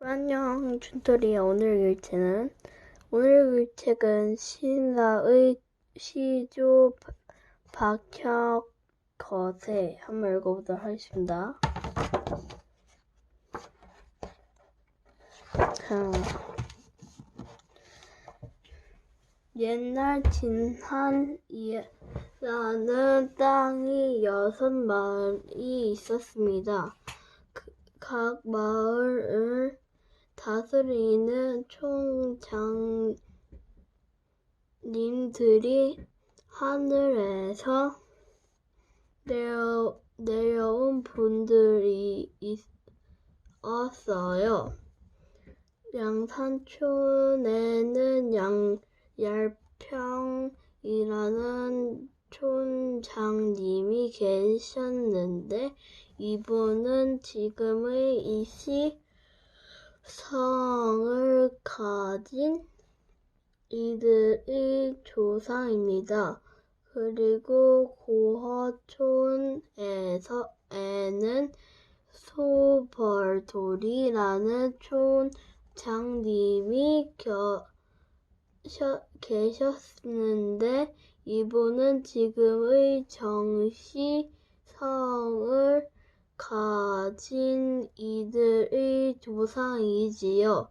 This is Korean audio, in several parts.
안녕, 춘돌이야. 오늘 글책은 오늘 글책은 신라의 시조 박혁 거세 한번 읽어보도록 하겠습니다. 자, 옛날 진한이라는 땅이 여섯 마을이 있었습니다. 그- 각 마을을 다스리는 총장님들이 하늘에서 내려, 내려온 분들이 있었어요. 양산촌에는 양, 얄평이라는 촌장님이 계셨는데 이분은 지금의 이시 성을 가진 이들의 조상입니다. 그리고 고허촌에서에는 소벌돌이라는 촌장님이 계셨는데 이분은 지금의 정시 성을 가진 이들의 조상이지요.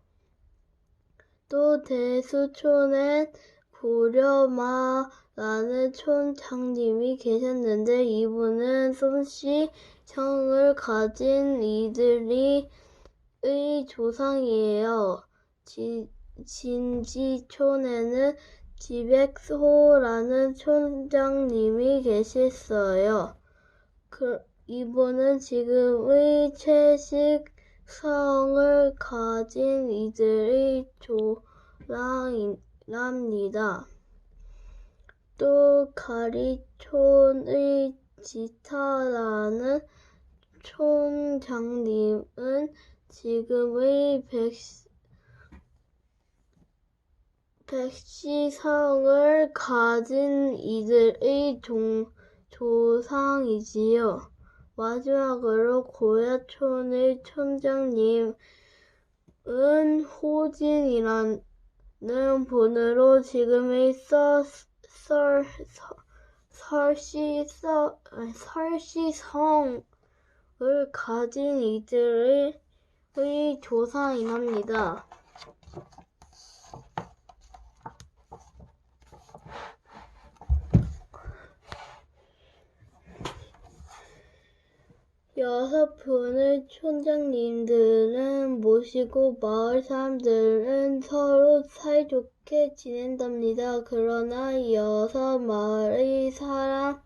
또 대수촌엔 고려마라는 촌장님이 계셨는데 이분은 솜씨 성을 가진 이들의 조상이에요. 지, 진지촌에는 지백소라는 촌장님이 계셨어요. 그, 이분은 지금의 채식 성을 가진 이들의 조랑이랍니다. 또 가리촌의 지타라는 촌장님은 지금의 백, 백시성을 가진 이들의 종, 조상이지요. 마지막으로 고야촌의 촌장님은 호진이라는 분으로 지금의 서, 설, 설시, 서, 설시성을 가진 이들의 조상이랍니다. 여섯 분의 촌장님들은 모시고 마을 사람들은 서로 사이좋게 지낸답니다. 그러나 여섯 마을의 사람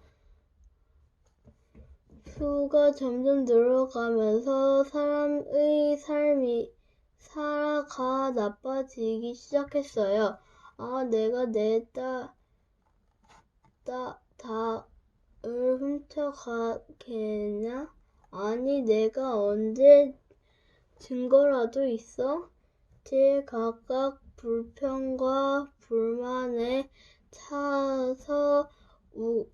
수가 점점 늘어가면서 사람의 삶이 살아가 나빠지기 시작했어요. 아, 내가 내 따, 따, 다을 훔쳐가겠냐? 아니, 내가 언제 증거라도 있어? 제 각각 불평과 불만에 차서 우,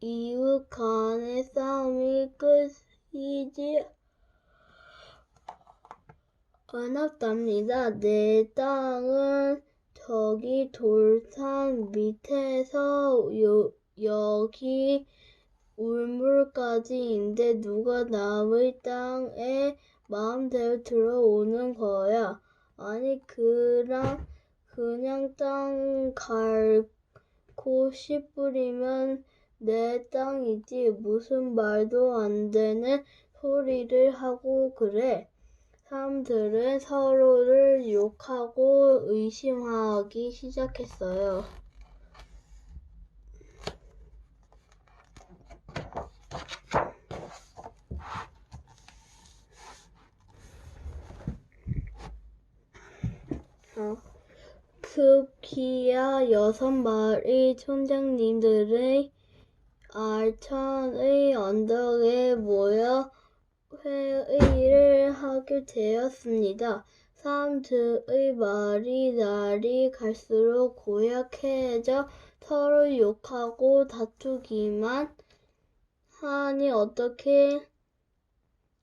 이웃 간의 싸움이 끝이지 않았답니다. 내 땅은 저기 돌산 밑에서 요, 여기 울물까지인데 누가 남의 땅에 마음대로 들어오는 거야. 아니 그랑 그냥 땅 갈고 씨뿌리면 내 땅이지 무슨 말도 안 되는 소리를 하고 그래. 사람들은 서로를 욕하고 의심하기 시작했어요. 급기야 여섯 마을의 촌장님들의 알천의 언덕에 모여 회의를 하게 되었습니다. 사람들의 말이 날이 갈수록 고약해져 서로 욕하고 다투기만 하니 어떻게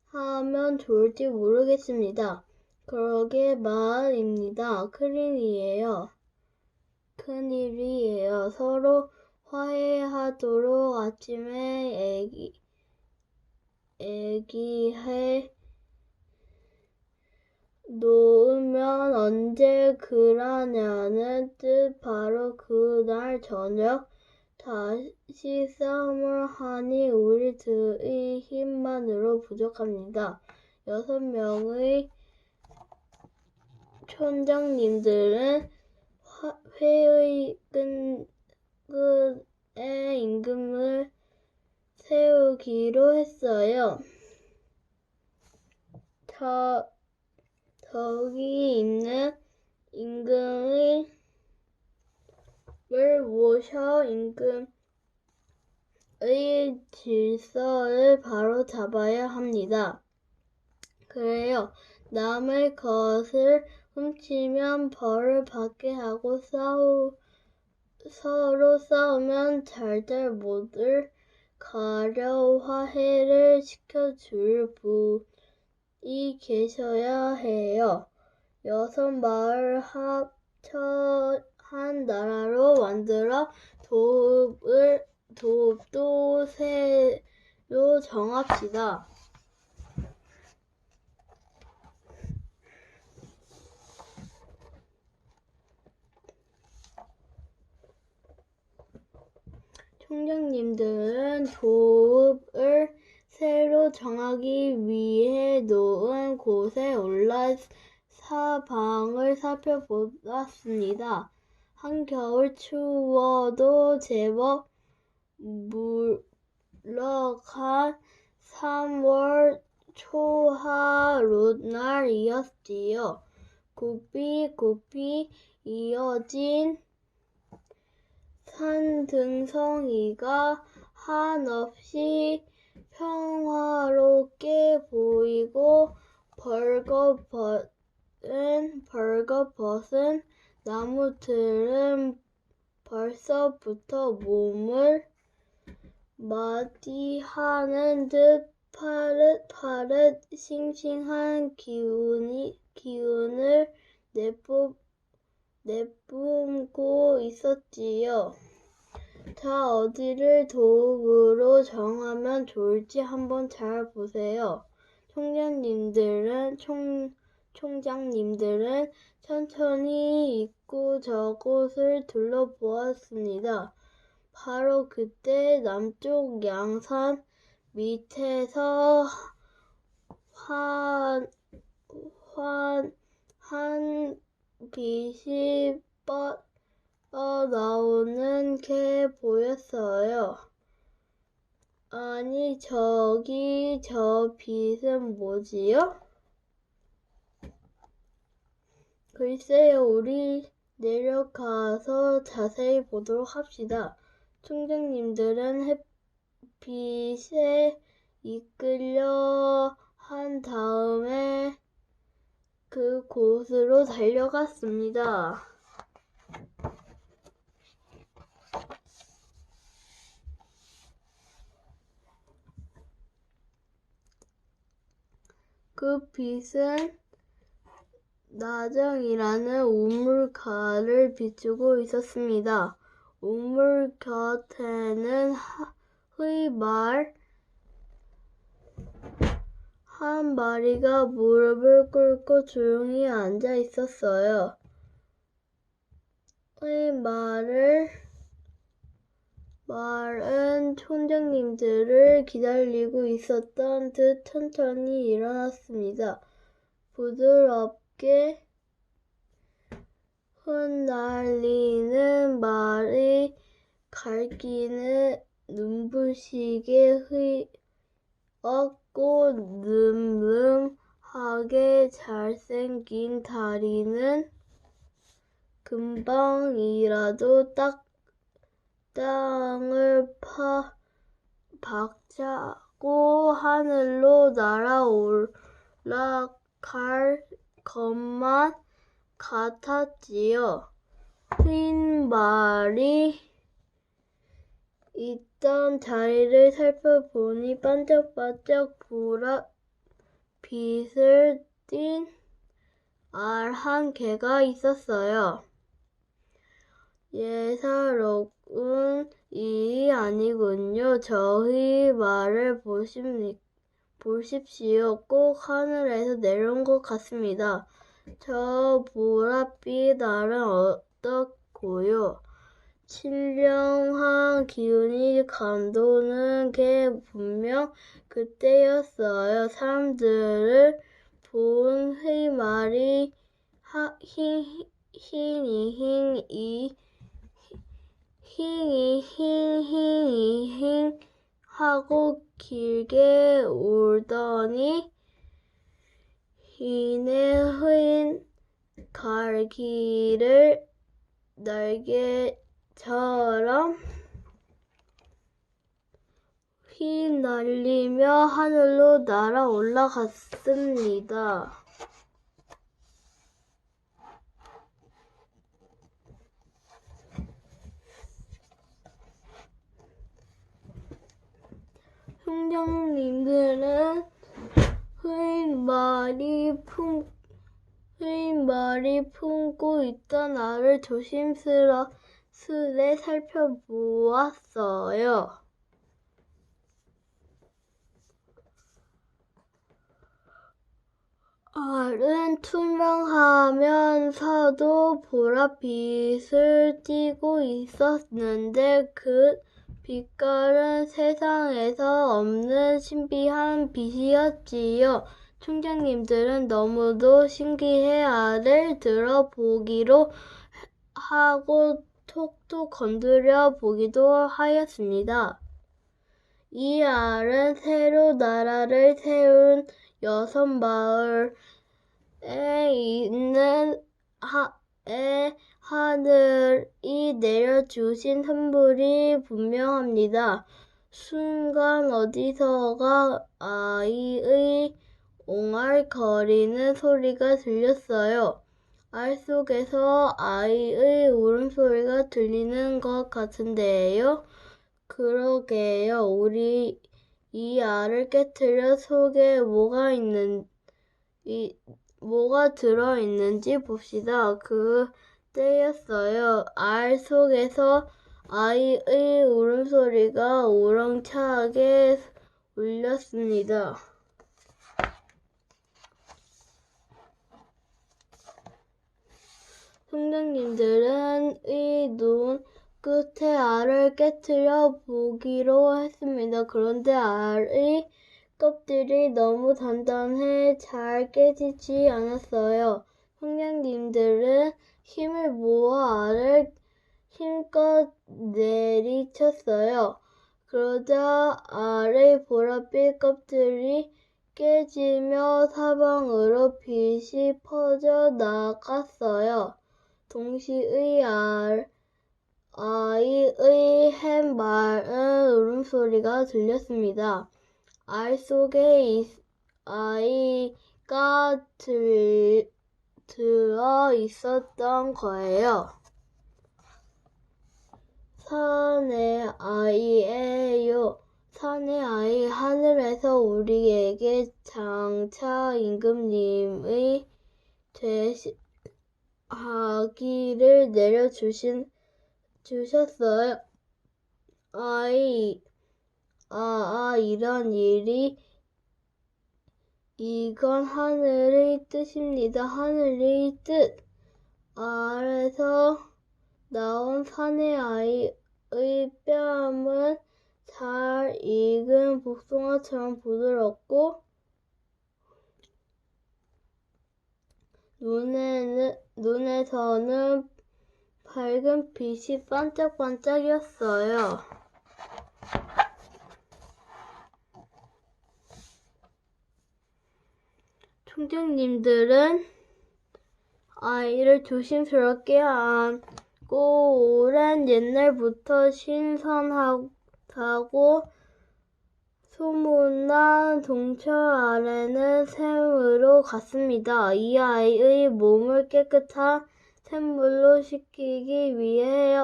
하면 좋을지 모르겠습니다. 그러게 말입니다. 큰일이에요. 큰일이에요. 서로 화해하도록 아침에 애기, 애기해 놓으면 언제 그러냐는 뜻 바로 그날 저녁 다시 싸움을 하니 우리 들의 힘만으로 부족합니다. 여섯 명의 촌장님들은 화- 회의 끝, 끝에 임금을 세우기로 했어요. 저, 저기 있는 임금의 을 모셔 임금의 질서를 바로 잡아야 합니다. 그래요. 남의 것을 훔치면 벌을 받게 하고 싸우, 서로 싸우면 잘잘 못을 가려 화해를 시켜줄 분이 계셔야 해요. 여섯 마을 합쳐 한 나라로 만들어 도읍을, 도읍도 새로 정합시다. 총장님들은 도읍을 새로 정하기 위해 놓은 곳에 올라 사방을 살펴보았습니다. 한겨울 추워도 제법 물러간 3월 초하룻날이었지요. 굽이굽이 이어진 산등성이가 한없이 평화롭게 보이고 벌거벗은 벌거벗은 나무들은 벌써부터 몸을 마디하는 듯 파릇파릇 싱싱한 기운이, 기운을 내뿜, 내뿜고 있었지요. 자, 어디를 도읍으로 정하면 좋을지 한번 잘 보세요. 총장님들은, 총, 총장님들은 천천히 있고 저곳을 둘러보았습니다. 바로 그때 남쪽 양산 밑에서 환, 환, 한 빛이 뻗, 어, 나오는 게 보였어요. 아니, 저기, 저 빛은 뭐지요? 글쎄요, 우리 내려가서 자세히 보도록 합시다. 총장님들은 햇빛에 이끌려 한 다음에 그 곳으로 달려갔습니다. 그 빛은 나정이라는 우물가를 비추고 있었습니다. 우물 곁에는 흑말 한 마리가 무릎을 꿇고 조용히 앉아 있었어요. 의 말을 말은 촌장님들을 기다리고 있었던 듯 천천히 일어났습니다. 부드럽게 흩날리는 말이 갈기는 눈부시게 휘었고 늠름하게 잘생긴 다리는 금방이라도 딱 땅을 파 박차고 하늘로 날아올라갈 것만 같았지요. 흰 말이 있던 자리를 살펴보니 반짝반짝 보라 빛을 띤 알 한 개가 있었어요. 예사로운 일이 아니군요. 저희 말을 보십니, 보십시오. 꼭 하늘에서 내려온 것 같습니다. 저 보랏빛 날은 어떻고요? 신령한 기운이 감도는 게 분명 그때였어요. 사람들을 본 회말이 흰, 흰이 흰이 흰 흰이 흰 하고 길게 울더니 흰의 흰 갈기를 날개처럼 휘날리며 하늘로 날아 올라갔습니다. 형장님들은 흰 말이 품흰 말이 품고 있던 알을 조심스레 살펴보았어요. 알은 투명하면서도 보랏빛을 띠고 있었는데 그 빛깔은 세상에서 없는 신비한 빛이었지요. 총장님들은 너무도 신기해 알을 들어보기로 하고 톡톡 건드려 보기도 하였습니다. 이 알은 새로 나라를 세운 여섯 마을에 있는 하에 하늘이 내려주신 선물이 분명합니다. 순간 어디서가 아이의 옹알거리는 소리가 들렸어요. 알 속에서 아이의 울음소리가 들리는 것 같은데요. 그러게요. 우리 이 알을 깨뜨려 속에 뭐가 있는, 이, 뭐가 들어 있는지 봅시다. 그 때였어요. 알 속에서 아이의 울음소리가 우렁차게 울렸습니다. 성장님들은 이 눈 끝에 알을 깨뜨려 보기로 했습니다. 그런데 알의 껍질이 너무 단단해 잘 깨지지 않았어요. 성장님들은 힘을 모아 알을 힘껏 내리쳤어요. 그러자 알의 보랏빛 껍질이 깨지며 사방으로 빛이 퍼져 나갔어요. 동시의 알, 아이의 햇맑은 울음소리가 들렸습니다. 알 속에 있, 아이가 들, 들어 있었던 거예요. 산의 아이예요. 산의 아이 하늘에서 우리에게 장차 임금님의 되시, 아기를 내려주신 주셨어요. 아이, 아, 아, 이런 일이 이건 하늘의 뜻입니다. 하늘의 뜻. 아래서 나온 산의 아이의 뺨은 잘 익은 복숭아처럼 부드럽고 눈에는, 눈에서는 밝은 빛이 반짝반짝이었어요. 총장님들은 아이를 조심스럽게 안고 오랜 옛날부터 신선하고 소문난 동철 아래는 샘으로 갔습니다. 이 아이의 몸을 깨끗한 샘물로 씻기기 위해,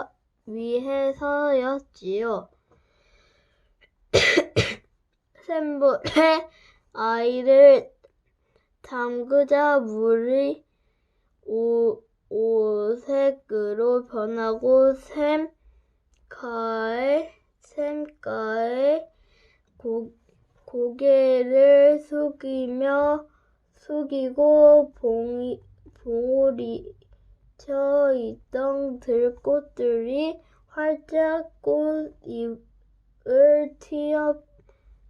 위해서였지요. 샘물에 아이를 담그자 물이 보색으로 변하고 샘가에 샘가에 고, 고개를 숙이며 숙이고 봉이, 봉우리 쳐 있던 들꽃들이 활짝 꽃잎을 튀어,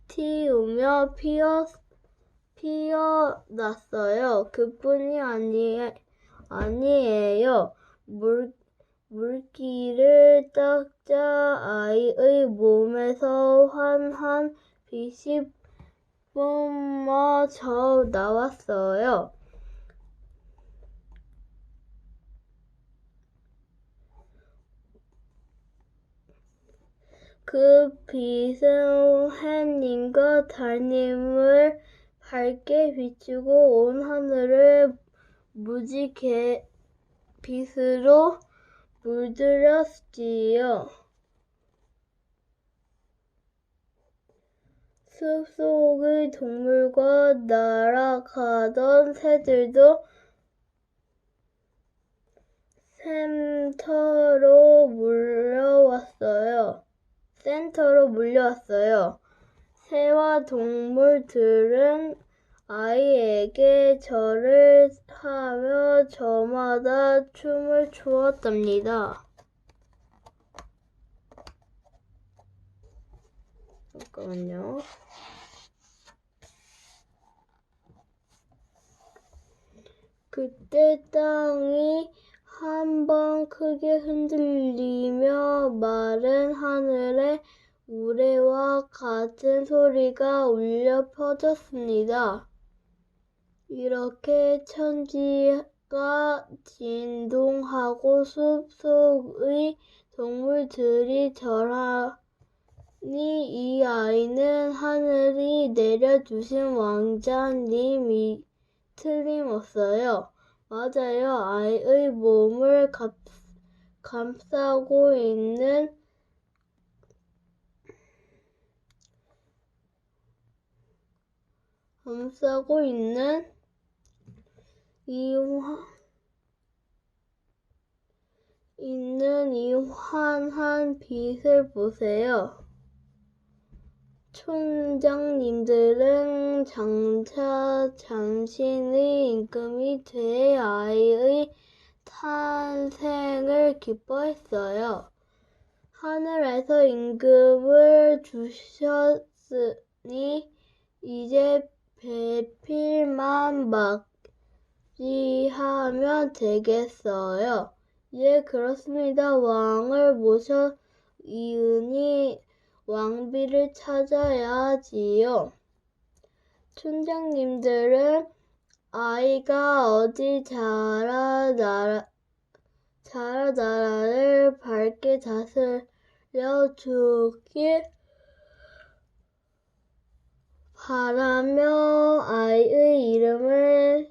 튀우며 피어, 피어났어요. 그뿐이 아니, 아니에요. 물, 물기를 닦자 아이의 몸에서 환한 빛이 뿜어져 나왔어요. 그 빛은 해님과 달님을 밝게 비추고 온 하늘을 무지개 빛으로 물들였지요. 숲속의 동물과 날아가던 새들도 센터로 물려왔어요. 센터로 물려왔어요. 새와 동물들은 아이에게 절을 하며 저마다 춤을 추었답니다. 잠깐만요. 그때 땅이 한 번 크게 흔들리며 마른 하늘에 우레와 같은 소리가 울려 퍼졌습니다. 이렇게 천지가 진동하고 숲속의 동물들이 절하니 이 아이는 하늘이 내려주신 왕자님이 틀림없어요. 맞아요. 아이의 몸을 감, 감싸고 있는 감싸고 있는 이 화, 있는 이 환한 빛을 보세요. 촌장님들은 장차 잠신의 임금이 돼 아이의 탄생을 기뻐했어요. 하늘에서 임금을 주셨으니 이제 배필만 맞이하면 되겠어요. 예, 그렇습니다. 왕을 모셔 이으니 왕비를 찾아야지요. 촌장님들은 아이가 어디 자라나라, 자라나라를 밝게 다스려 주길 바라며 아이의 이름을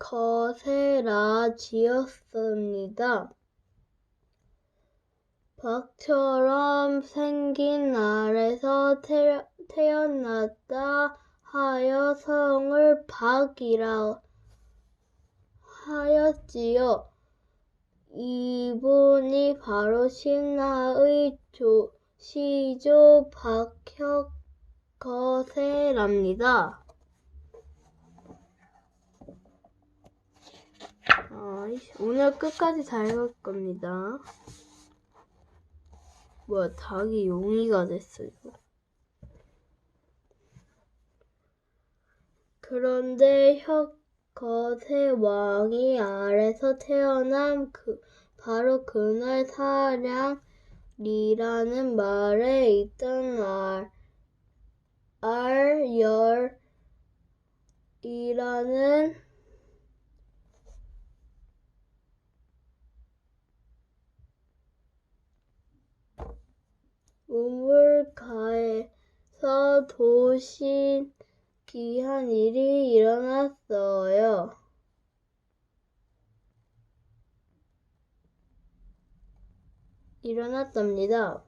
혁거세라 지었습니다. 박처럼 생긴 알에서 태, 태어났다 하여 성을 박이라 하였지요. 이분이 바로 신하의 조, 시조 박혁 거세랍니다. 아, 오늘 끝까지 잘 읽을 겁니다. 뭐야, 닭이 용이가 됐어요. 그런데 혁거세 왕이 알에서 태어난 그, 바로 그날 사량이라는 말에 있던 알, 알열이라는 우물가에서 도신 기한 일이 일어났어요. 일어났답니다.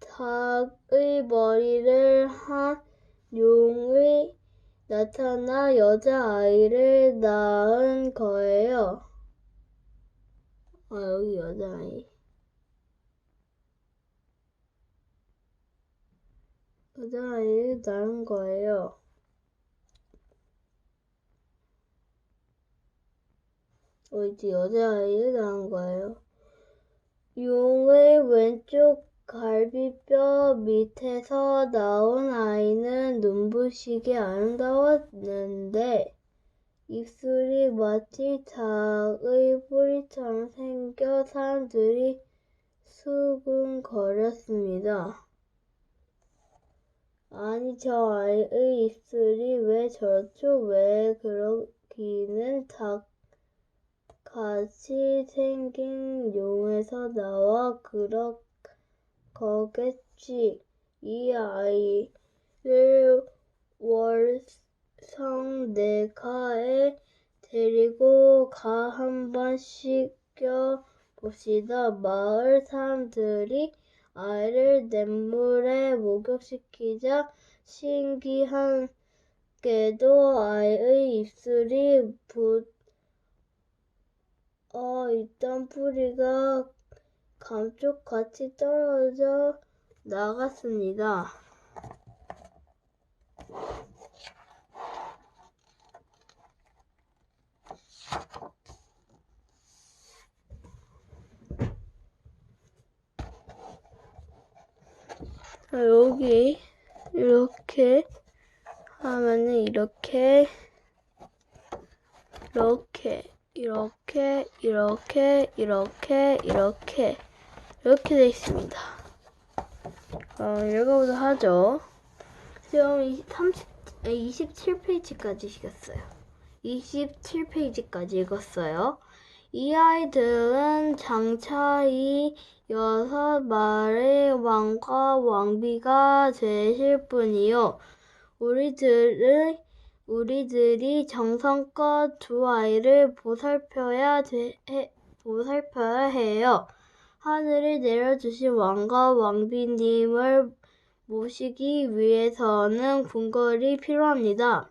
닭의 머리를 한 용이 나타나 여자아이를 낳은 거예요. 아, 여기 여자아이. 여자아이를 낳은 거예요. 어, 이제 여자아이를 낳은 거예요. 용의 왼쪽 갈비뼈 밑에서 나온 아이는 눈부시게 아름다웠는데 입술이 마치 닭의 뿌리처럼 생겨 사람들이 수근거렸습니다. 아니, 저 아이의 입술이 왜 저렇죠? 왜 그러기는 닭 같이 생긴 용에서 나와 그럴 거겠지. 이 아이를 월성내가에 데리고 가 한번 씻겨 봅시다. 마을 사람들이 아이를 냇물에 목욕시키자 신기한 게도 아이의 입술이 붙어 있던 뿌리가 감쪽같이 떨어져 나갔습니다. 자, 여기 이렇게 하면은 이렇게 이렇게 이렇게 이렇게 이렇게 이렇게 이렇게 되어 있습니다. 어, 읽어보도록 하죠. 지금 30, 27페이지까지 읽었어요. 27페이지까지 읽었어요. 이 아이들은 장차 이 여섯 마리의 왕과 왕비가 되실 뿐이요. 우리들의 우리들이 정성껏 두 아이를 보살펴야 돼, 해, 보살펴야 해요. 하늘에 내려주신 왕과 왕비님을 모시기 위해서는 궁궐이 필요합니다.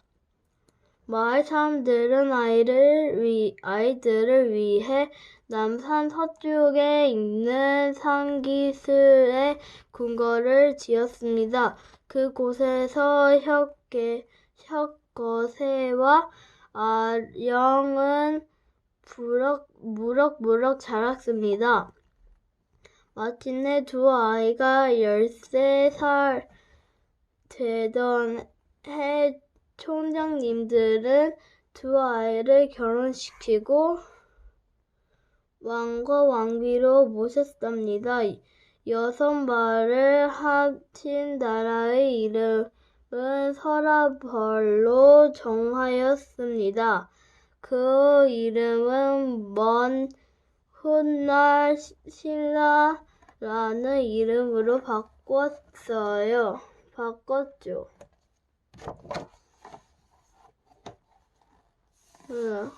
마을 사람들은 아이를 위, 아이들을 위해 남산 서쪽에 있는 상기슬에 궁궐을 지었습니다. 그곳에서 혁개, 혁거새와 아령은 부럭, 무럭무럭 자랐습니다. 마침내 두 아이가 열세 살 되던 해 총장님들은 두 아이를 결혼시키고 왕과 왕비로 모셨답니다. 여섯 말을 합친 나라의 이름은 서라벌로 정하였습니다. 그 이름은 먼 훗날 신라라는 이름으로 바꿨어요. 바꿨죠. 응.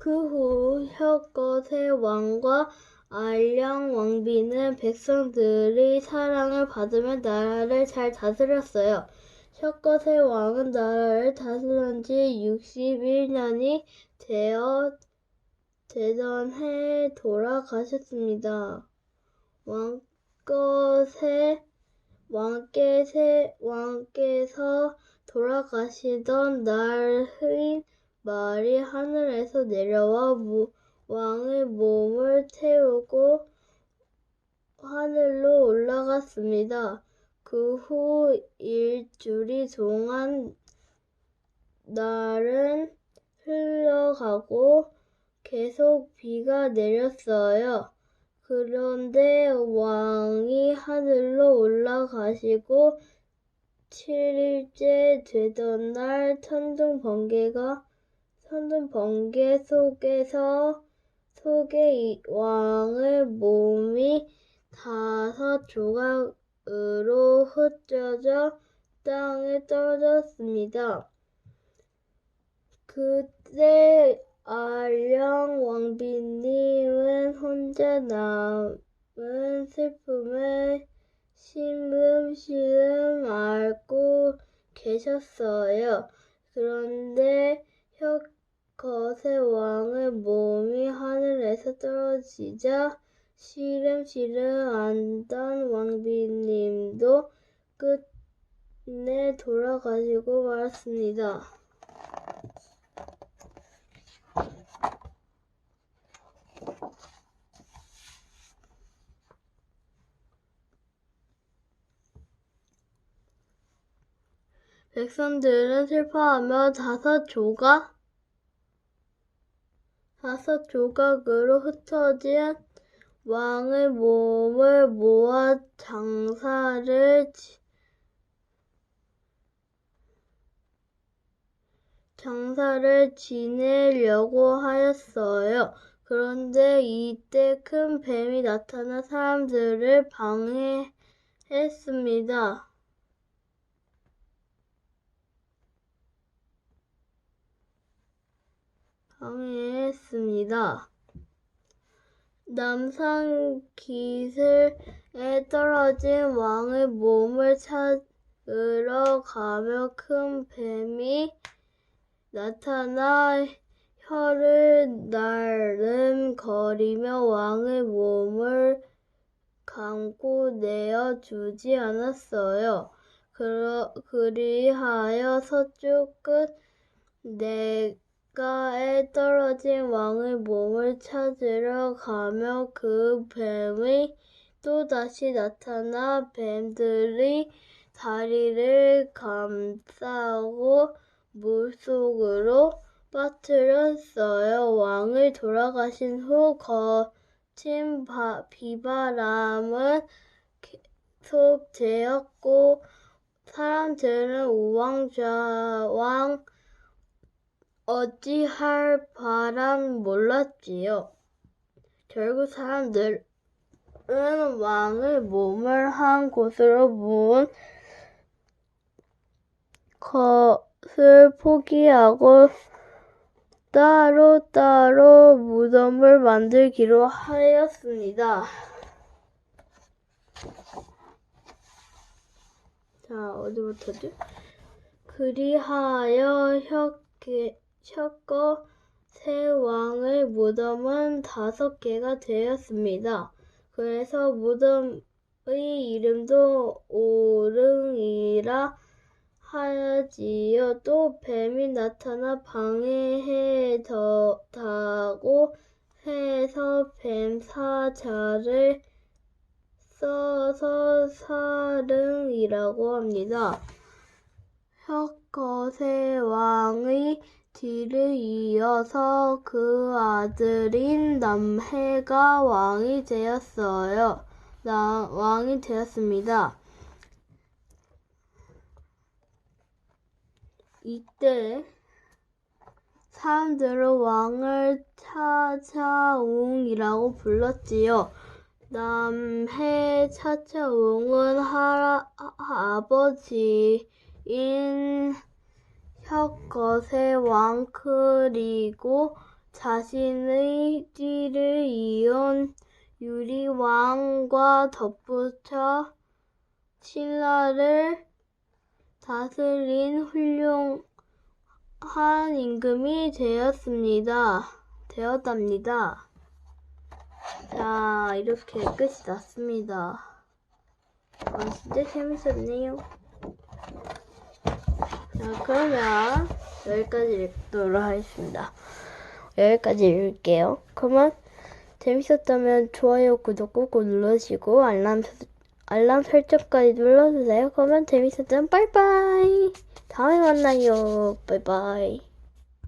그후 혁거세 왕과 알령 왕비는 백성들의 사랑을 받으며 나라를 잘 다스렸어요. 혁거세 왕은 나라를 다스린 지 61년이 되어 되던 해에 돌아가셨습니다. 왕거세 왕께세 왕께서 돌아가시던 날의 말이 하늘에서 내려와 무, 왕의 몸을 태우고 하늘로 올라갔습니다. 그 후 일주일 동안 날은 흘러가고 계속 비가 내렸어요. 그런데 왕이 하늘로 올라가시고 7일째 되던 날 천둥 번개가 천둥 번개 속에서 속에 왕의 몸이 다섯 조각 으로 흩어져 땅에 떨어졌습니다. 그때 아령 왕비님은 혼자 남은 슬픔에 시름시름 앓고 계셨어요. 그런데 혁거세 왕의 몸이 하늘에서 떨어지자 시름시름 안단 왕비님도 끝내 돌아가시고 말았습니다. 백성들은 슬퍼하며 다섯 조각, 다섯 조각으로 흩어진 왕의 몸을 모아 장사를 지- 장사를 지내려고 하였어요. 그런데 이때 큰 뱀이 나타나 사람들을 방해했습니다. 방해했습니다. 남산 기슭에 떨어진 왕의 몸을 찾으러 가며 큰 뱀이 나타나 혀를 나름거리며 왕의 몸을 감고 내어 주지 않았어요. 그러, 그리하여 서쪽 끝 내 가에 떨어진 왕의 몸을 찾으러 가며 그 뱀이 또다시 나타나 뱀들이 다리를 감싸고 물속으로 빠뜨렸어요. 왕을 돌아가신 후 거친 바- 비바람은 계속되었고 사람들은 우왕좌왕 어찌할 바람 몰랐지요. 결국 사람들은 왕의 몸을 한 곳으로 모은 것을 포기하고 따로 따로 무덤을 만들기로 하였습니다. 자, 어디부터지? 그리하여 혁게, 혁거 세 왕의 무덤은 다섯 개가 되었습니다. 그래서 무덤의 이름도 오릉이라 하지요. 또 뱀이 나타나 방해해다고 해서 뱀 사자를 써서 사릉이라고 합니다. 혁거세 왕의 뒤를 이어서 그 아들인 남해가 왕이 되었어요. 나, 왕이 되었습니다. 이때 사람들은 왕을 차차웅이라고 불렀지요. 남해 차차웅은 하- 아버지인 혁거세 왕 그리고 자신의 뒤를 이은 유리왕과 덧붙여 신라를 다스린 훌륭한 임금이 되었습니다. 되었답니다. 자, 이렇게 끝이 났습니다. 아, 진짜 재밌었네요. 자, 그러면 여기까지 읽도록 하겠습니다. 여기까지 읽을게요. 그러면 재밌었다면 좋아요, 구독 꾹꾹 눌러주시고 알람 설- 알람 설정까지 눌러주세요. 그러면 재밌었다면 빠이빠이. 다음에 만나요. 빠이빠이.